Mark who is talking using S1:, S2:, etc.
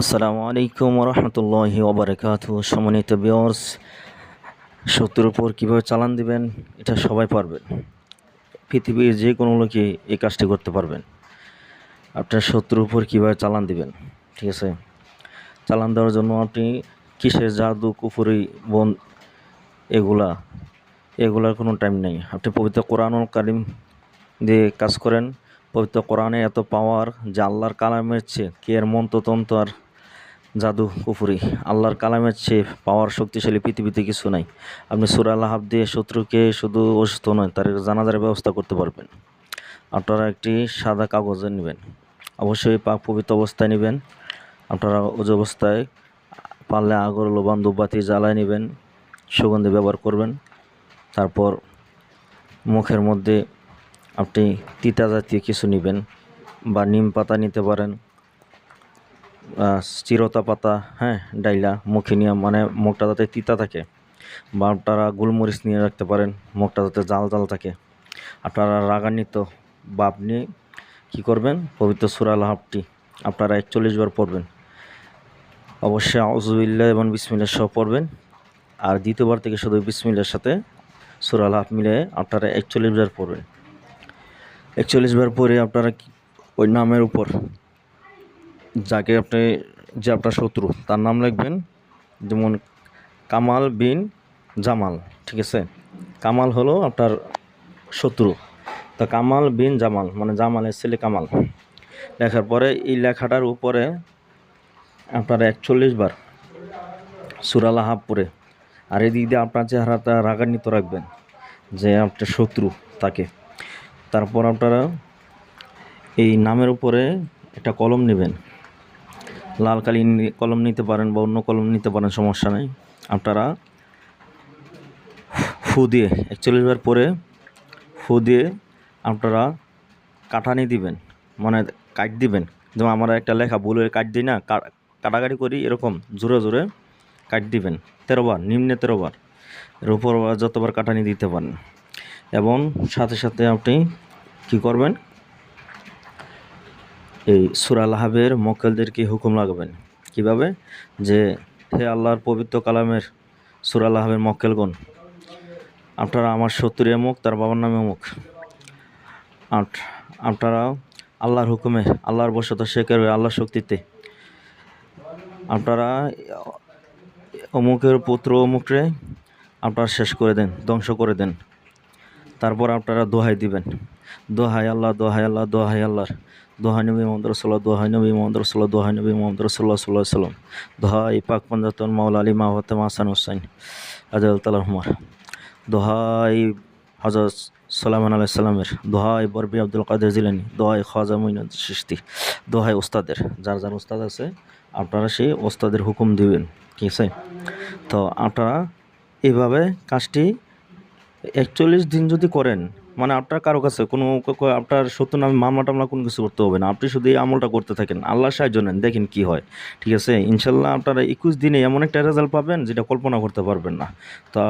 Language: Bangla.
S1: আসসালামু আলাইকুম রহমতুল্লাহি ওবরাকাতু সম্মানিত বিয়র্স শত্রুর উপর কীভাবে চালান দিবেন, এটা সবাই পারবেন। পৃথিবীর যে কোনো লোকই এই কাজটি করতে পারবেন। আপনার শত্রুর উপর কীভাবে চালান দিবেন, ঠিক আছে? চালান দেওয়ার জন্য আপনি কিসের জাদু, কুফুরি, বন, এগুলা, এগুলার কোনো টাইম নেই। আপনি পবিত্র কোরআনুল কারিম দিয়ে কাজ করেন। পবিত্র কোরআনে এত পাওয়ার যে আল্লাহর কালামের চেয়ে কে এর মন্ত্রতন্ত্র আর জাদু, কুফুরি, আল্লাহর কালামের চেয়ে পাওয়ার শক্তিশালী পৃথিবীতে কিছু নাই। আপনি সুরা আল্লাহাব দিয়ে শত্রুকে শুধু অসুস্থ নয়, তার জানাজার ব্যবস্থা করতে পারবেন। আপনারা একটি সাদা কাগজে নেবেন। অবশ্যই পাক পবিত্র অবস্থায় নেবেন। আপনারা ওজ অবস্থায় পারলে আগর লোবান দুবাতি জ্বালায় নেবেন, সুগন্ধি ব্যবহার করবেন। তারপর মুখের মধ্যে আপনি তিতা জাতীয় কিছু নেবেন বা নিম পাতা নিতে পারেন। চিরতা পাতা হ্যাঁ ডাইলা, মুখে নিয়ে মানে মুখটা যাতে তিতা থাকে। বা আপনারা গোলমরিচ নিয়ে রাখতে পারেন, মুখটা যাতে জাল জাল থাকে। আপনারা রাগান্বিত, বা আপনি কী করবেন? পবিত্র সুরা লাহাবটি আপনারা একচল্লিশ বার পড়বেন। অবশ্যই আউজুবিল্লা এবং বিসমিল্লা সহ পড়বেন। আর দ্বিতীয়বার থেকে শুধু বিসমিল্লার সাথে সুরা লাহাব মিলে আপনারা একচল্লিশ বার পড়বেন। একচল্লিশ বার পরে আপনারা ওই নামের উপর যাকে আপনি, যে আপনার শত্রু, তার নাম লিখবেন যেমন কামাল বিন জামাল, ঠিক আছে? কামাল হলো আপনার শত্রু। তা কামাল বিন জামাল মানে জামালের ছেলে কামাল। লেখার পরে এই লেখাটার উপরে আপনার একচল্লিশ বার সুরালা হাফ পরে আর এদিক দিয়ে আপনার চেহারাটা রাগান্বিত রাখবেন যে আপনার শত্রু তাকে। তারপর আপনারা এই নামের উপরে একটা কলম নেবেন। লাল কালি কলম নিতে পারেন বা অন্য কলম নিতে পারেন, সমস্যা নেই। আপনারা ফু দিয়ে, একচল্লিশ বার পরে ফু দিয়ে আপনারা কাটানি দিবেন মানে কাট দিবেন। যেমন আমরা একটা লেখা, ভুলের কাট দিই না কাটাকাটি করি এরকম, জোরে জোরে কাট দিবেন। তেরোবার নিম্নে তেরোবার এর উপর যতবার কাটানি দিতে পারেন। এবং সাথে সাথে আপনি কি করবেন এই সুরা হাবের মক্কেলদেরকে হুকুম লাগাবেন। কীভাবে? যে, হে আল্লাহর পবিত্র কালামের সুরা লাহাবের মক্কেলগণ, আপনারা আমার শত্রু মুখ তার বাবার নামে মুখ আপনারা আল্লাহর হুকুমে, আল্লাহর বসত শেখের আল্লাহর শক্তিতে। আপনারা অমুকের পুত্র অমুকরে আপনারা শেষ করে দেন, ধ্বংস করে দেন। তারপর আপনারা দোহাই দিবেন। দোহাই আল্লাহ দোহাই আল্লাহ, দোহাই আল্লাহর দোহাই নবী মোহাম্মদ রসোল্লাহ দোহাই নবী মোহাম্মদ রসোল্লাহ দোহাই নবী মোহাম্মদ রসোল্লাহ সাল্লাহ সাল্লাম দোহাই পাক পঞ্জাতন মাওলা আলী মাহতাম হাসান হুসাইন। আজাল তালাহমার দোহাই হজরত সালামান আলাহ সাল্লামের দোহাই বরবি আব্দুল কাদের জিলানি। দোহাই খাজা মইনুদ সৃষ্টি দোহাই ওস্তাদের যার যার ওস্তাদ আছে, আপনারা সেই ওস্তাদের হুকুম দিবেন। ঠিক আছে? তো আপনারা এইভাবে কাজটি একচল্লিশ দিন যদি করেন মানে আপনার কারও কাছে কোনো আপনার সত্য নামে মামলা টামলা কোনো কিছু করতে হবে না। আপনি শুধু এই আমলটা করতে থাকেন। আল্লাহ সাহায্য নেন, দেখেন কি হয়। ঠিক আছে? ইনশাল্লাহ আপনারা একুশ দিনে এমন একটা রেজাল্ট পাবেন যেটা কল্পনা করতে পারবেন না। তা